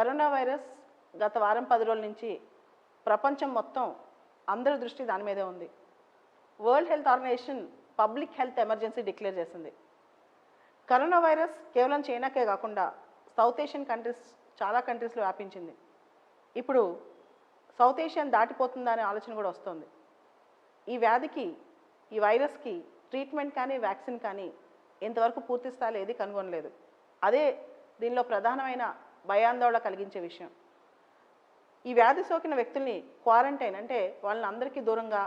Corona virus గత వారం పది రోజుల నుంచి ప్రపంచం మొత్తం అందరి దృష్టి దాని మీదే ఉంది. World health organization public health emergency declare చేసింది. కరోనా వైరస్ కేవలం చైనాకే కాకుండా సౌత్ ఏషియన్ కంట్రీస్ చాలా కంట్రీస్లో వ్యాపించింది. ఇప్పుడు సౌత్ ఏషియన్ దాటిపోతుందా అనే ఆలోచన కూడా వస్తుంది. ఈ వ్యాధికి ఈ వైరస్కి ట్రీట్మెంట్ కానీ వ్యాక్సిన్ కానీ ఇంతవరకు పూర్తి స్థాయిలో ఏది కనుగొనలేదు. అదే దీనిలో ప్రధానమైన భయాందోళన కలిగించే విషయం. ఈ వ్యాధి సోకిన వ్యక్తుల్ని క్వారంటైన్ అంటే వాళ్ళని అందరికీ దూరంగా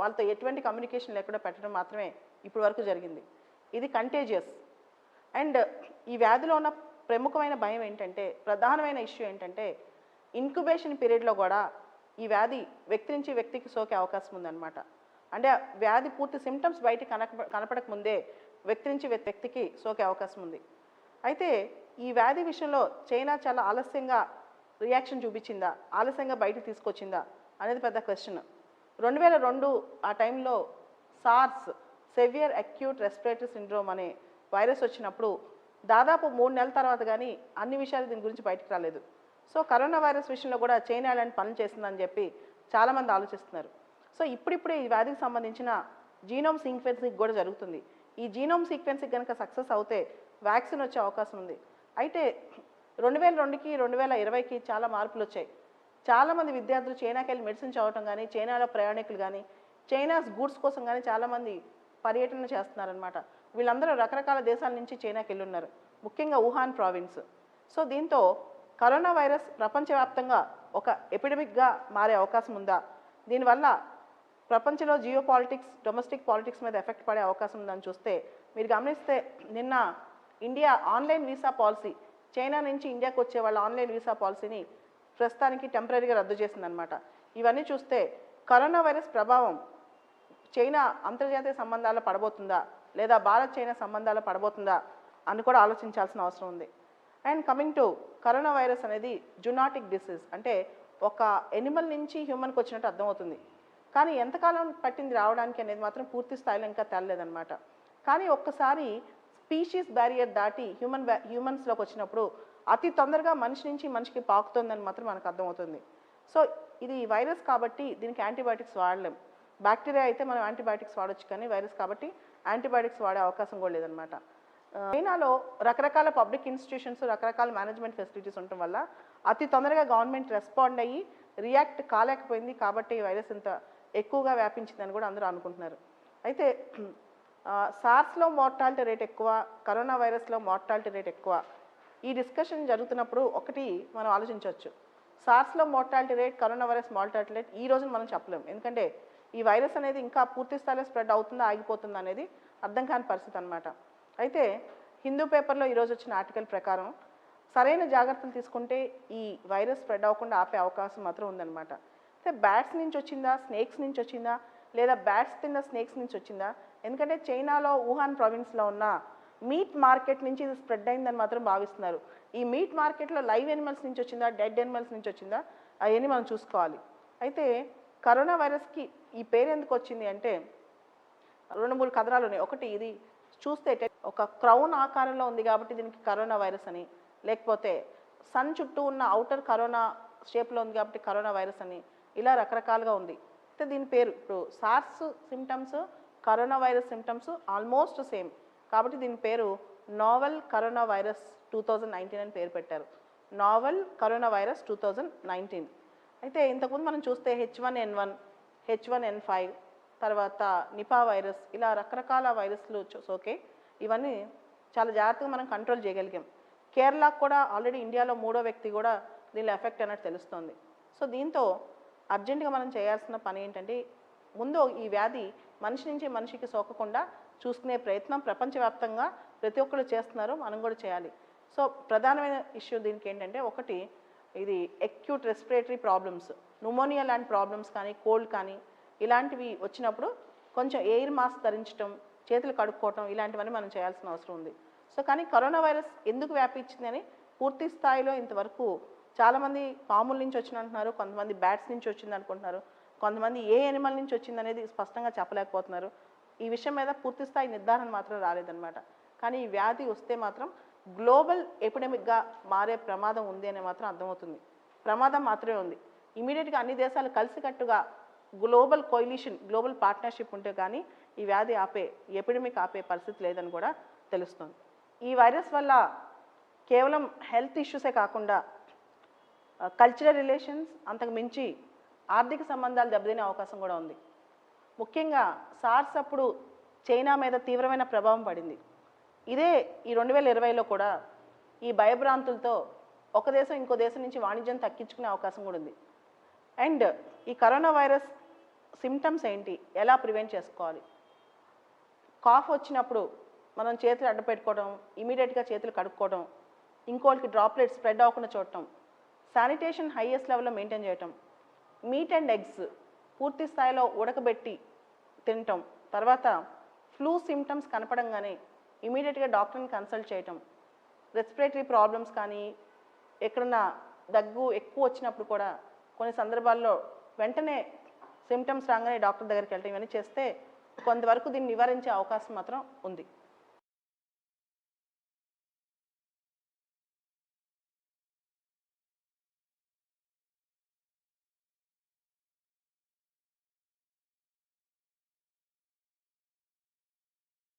వాళ్ళతో ఎటువంటి కమ్యూనికేషన్ లేకుండా పెట్టడం మాత్రమే ఇప్పటి వరకు జరిగింది. ఇది కంటేజియస్ అండ్ ఈ వ్యాధిలో ఉన్న ప్రముఖమైన భయం ఏంటంటే ప్రధానమైన ఇష్యూ ఏంటంటే ఇన్క్యుబేషన్ పీరియడ్లో కూడా ఈ వ్యాధి వ్యక్తి నుంచి వ్యక్తికి సోకే అవకాశం ఉందన్నమాట. అంటే ఆ వ్యాధి పూర్తి సిమ్టమ్స్ బయట కనక కనపడక ముందే వ్యక్తి నుంచి వ్యక్తికి సోకే అవకాశం ఉంది. అయితే ఈ వ్యాధి విషయంలో చైనా చాలా ఆలస్యంగా రియాక్షన్ చూపించిందా? ఆలస్యంగా బయటకు తీసుకొచ్చిందా? అనేది పెద్ద క్వశ్చన్ రెండు వేల రెండు ఆ టైంలో SARS severe acute respiratory syndrome అనే వైరస్ వచ్చినప్పుడు దాదాపు మూడు నెలల తర్వాత కానీ అన్ని విషయాలు దీని గురించి బయటకు రాలేదు. సో కరోనా వైరస్ విషయంలో కూడా చైనా ఇలాంటి పనులు చేసిందని చెప్పి చాలామంది ఆలోచిస్తున్నారు. సో ఇప్పుడిప్పుడే ఈ వ్యాధికి సంబంధించిన జీనోమ్ సీక్వెన్సింగ్ కూడా జరుగుతుంది. ఈ జీనోమ్ సీక్వెన్సింగ్ కనుక సక్సెస్ అవుతే వ్యాక్సిన్ వచ్చే అవకాశం ఉంది. అయితే రెండు వేల రెండుకి రెండు వేల ఇరవైకి చాలా మార్పులు వచ్చాయి చాలామంది విద్యార్థులు చైనాకి వెళ్ళి మెడిసిన్ చదవటం కానీ చైనాలో ప్రయాణికులు కానీ చైనాస్ గూడ్స్ కోసం కానీ చాలామంది పర్యటన చేస్తున్నారనమాట వీళ్ళందరూ రకరకాల దేశాల నుంచి చైనాకి వెళ్ళి ఉన్నారు ముఖ్యంగా వుహాన్ ప్రావిన్స్. సో దీంతో కరోనా వైరస్ ప్రపంచవ్యాప్తంగా ఒక ఎపిడమిక్గా మారే అవకాశం ఉందా? దీనివల్ల ప్రపంచంలో జియో పాలిటిక్స్ డొమెస్టిక్ పాలిటిక్స్ మీద ఎఫెక్ట్ పడే అవకాశం ఉందని చూస్తే మీరు గమనిస్తే నిన్న India online visa policy China నుంచి ఇండియాకు వచ్చే వాళ్ళ ఆన్లైన్ వీసా పాలసీని ప్రస్తుతానికి టెంపరీగా రద్దు చేసిందనమాట ఇవన్నీ చూస్తే కరోనా వైరస్ ప్రభావం చైనా అంతర్జాతీయ సంబంధాలు పడబోతుందా? లేదా భారత్ చైనా సంబంధాలు పడబోతుందా? అని కూడా ఆలోచించాల్సిన అవసరం ఉంది. And coming to corona virus అనేది జునాటిక్ డిసీజ్ అంటే ఒక ఎనిమల్ నుంచి హ్యూమన్కి వచ్చినట్టు అర్థమవుతుంది. కానీ ఎంతకాలం పట్టింది రావడానికి అనేది మాత్రం పూర్తి స్థాయిలో ఇంకా తేలలేదనమాట కానీ ఒక్కసారి స్పీషీస్ బ్యారియర్ దాటి హ్యూమన్ హ్యూమన్స్లోకి వచ్చినప్పుడు అతి తొందరగా మనిషి నుంచి మనిషికి పాకుతుందని మాత్రం మనకు అర్థమవుతుంది. సో ఇది వైరస్ కాబట్టి దీనికి యాంటీబయాటిక్స్ వాడలేం. బ్యాక్టీరియా అయితే మనం యాంటీబయాటిక్స్ వాడొచ్చు కానీ వైరస్ కాబట్టి యాంటీబయాటిక్స్ వాడే అవకాశం కూడా లేదనమాట చైనాలో రకరకాల పబ్లిక్ ఇన్స్టిట్యూషన్స్ రకరకాల మేనేజ్మెంట్ ఫెసిలిటీస్ ఉండటం వల్ల అతి తొందరగా గవర్నమెంట్ రెస్పాండ్ అయ్యి రియాక్ట్ కాలేకపోయింది కాబట్టి ఈ వైరస్ ఇంత ఎక్కువగా వ్యాపించిందని కూడా అందరూ అనుకుంటున్నారు. అయితే సార్స్లో మార్టాలిటీ రేట్ ఎక్కువ కరోనా వైరస్లో మార్టాలిటీ రేట్ ఎక్కువ. ఈ డిస్కషన్ జరుగుతున్నప్పుడు ఒకటి మనం ఆలోచించవచ్చు. సార్స్లో mortality rate corona virus mortality rate ఈ రోజున మనం చెప్పలేము ఎందుకంటే ఈ వైరస్ అనేది ఇంకా పూర్తి స్థాయిలో స్ప్రెడ్ అవుతుందా ఆగిపోతుందా అనేది అర్థం కాని పరిస్థితి అనమాట అయితే హిందూ పేపర్లో ఈరోజు వచ్చిన ఆర్టికల్ ప్రకారం సరైన జాగ్రత్తలు తీసుకుంటే ఈ వైరస్ స్ప్రెడ్ అవ్వకుండా ఆపే అవకాశం మాత్రం ఉందన్నమాట. అయితే బ్యాట్స్ నుంచి వచ్చిందా స్నేక్స్ నుంచి వచ్చిందా లేదా బ్యాట్స్ తిన్న స్నేక్స్ నుంచి వచ్చిందా ఎందుకంటే చైనాలో వుహాన్ ప్రావిన్స్లో ఉన్న మీట్ మార్కెట్ నుంచి ఇది స్ప్రెడ్ అయిందని మాత్రం భావిస్తున్నారు. ఈ మీట్ మార్కెట్లో లైవ్ ఎనిమల్స్ నుంచి వచ్చిందా? డెడ్ ఎనిమల్స్ నుంచి వచ్చిందా? అవన్నీ మనం చూసుకోవాలి. అయితే కరోనా వైరస్కి ఈ పేరు ఎందుకు వచ్చింది అంటే రెండు మూడు కథనాలు ఉన్నాయి. ఒకటి ఇది చూస్తే ఒక క్రౌన్ ఆకారంలో ఉంది కాబట్టి దీనికి కరోనా వైరస్ అని లేకపోతే సన్ చుట్టూ ఉన్న అవుటర్ కరోనా షేప్లో ఉంది కాబట్టి కరోనా వైరస్ అని ఇలా రకరకాలుగా ఉంది. అయితే దీని పేరు ఇప్పుడు SARS symptoms corona virus symptoms almost same కాబట్టి దీని పేరు novel corona virus two thousand nineteen అని పేరు పెట్టారు. Novel corona virus two thousand nineteen అయితే ఇంతకుముందు మనం చూస్తే H one N one H one N five తర్వాత నిపా వైరస్ ఇలా రకరకాల వైరస్లు సోకే ఇవన్నీ చాలా జాగ్రత్తగా మనం కంట్రోల్ చేయగలిగాం. కేరళకు కూడా ఆల్రెడీ ఇండియాలో మూడో వ్యక్తి కూడా దీనిలో ఎఫెక్ట్ అన్నట్టు తెలుస్తుంది. సో దీంతో అర్జెంటుగా మనం చేయాల్సిన పని ఏంటంటే ముందు ఈ వ్యాధి మనిషి నుంచి మనిషికి సోకకుండా చూసుకునే ప్రయత్నం ప్రపంచవ్యాప్తంగా ప్రతి ఒక్కరు చేస్తున్నారు మనం కూడా చేయాలి. సో ప్రధానమైన ఇష్యూ దీనికి ఏంటంటే ఒకటి ఇది ఎక్యూట్ రెస్పిరేటరీ ప్రాబ్లమ్స్ న్యూమోనియా లాంటి ప్రాబ్లమ్స్ కానీ కోల్డ్ కానీ ఇలాంటివి వచ్చినప్పుడు కొంచెం ఎయిర్ మాస్క్ ధరించడం చేతులు కడుక్కోవటం ఇలాంటివన్నీ మనం చేయాల్సిన అవసరం ఉంది. సో కానీ కరోనా వైరస్ ఎందుకు వ్యాపించిందని పూర్తి స్థాయిలో ఇంతవరకు చాలామంది పాముల నుంచి వచ్చిన అంటున్నారు కొంతమంది బ్యాట్స్ నుంచి వచ్చింది అనుకుంటున్నారు కొంతమంది ఏ ఎనిమల్ నుంచి వచ్చింది అనేది స్పష్టంగా చెప్పలేకపోతున్నారు. ఈ విషయం మీద పూర్తి స్థాయి నిర్ధారణ మాత్రం రాలేదన్నమాట. కానీ ఈ వ్యాధి వస్తే మాత్రం గ్లోబల్ ఎపిడమిక్గా మారే ప్రమాదం ఉంది అని మాత్రం అర్థమవుతుంది. ప్రమాదం మాత్రమే ఉంది. ఇమీడియట్గా అన్ని దేశాలు కలిసికట్టుగా గ్లోబల్ కొయిలిషన్ గ్లోబల్ పార్ట్నర్షిప్ ఉంటే కానీ ఈ వ్యాధి ఆపే ఎపిడమిక్ ఆపే పరిస్థితి లేదని కూడా తెలుస్తుంది. ఈ వైరస్ వల్ల కేవలం హెల్త్ ఇష్యూసే కాకుండా కల్చరల్ రిలేషన్స్ అంతకు మించి ఆర్థిక సంబంధాలు దెబ్బతినే అవకాశం కూడా ఉంది. ముఖ్యంగా సార్స్ అప్పుడు చైనా మీద తీవ్రమైన ప్రభావం పడింది. ఇదే ఈ రెండు వేల ఇరవైలో కూడా ఈ భయభ్రాంతులతో ఒక దేశం ఇంకో దేశం నుంచి వాణిజ్యం తగ్గించుకునే అవకాశం కూడా ఉంది. అండ్ ఈ కరోనా వైరస్ సిమ్టమ్స్ ఏంటి? ఎలా ప్రివెంట్ చేసుకోవాలి? కాఫ్ వచ్చినప్పుడు మనం చేతులు అడ్డ పెట్టుకోవడం ఇమీడియట్గా చేతులు కడుక్కోవడం ఇంకోటికి డ్రాప్లెట్స్ స్ప్రెడ్ అవ్వకుండా చూడటం శానిటేషన్ హైయెస్ట్ లెవెల్లో మెయింటైన్ చేయటం మీట్ అండ్ ఎగ్స్ పూర్తి స్థాయిలో ఉడకబెట్టి తినటం తర్వాత ఫ్లూ సిమ్టమ్స్ కనపడంగానే ఇమీడియట్గా డాక్టర్ని కన్సల్ట్ చేయటం. రెస్పిరేటరీ ప్రాబ్లమ్స్ కానీ ఎక్కడన్నా దగ్గు ఎక్కువ వచ్చినప్పుడు కూడా కొన్ని సందర్భాల్లో వెంటనే సిమ్టమ్స్ రాగానే డాక్టర్ దగ్గరికి వెళ్ళటం ఇవన్నీ చేస్తే కొంతవరకు దీన్ని నివారించే అవకాశం మాత్రం ఉంది.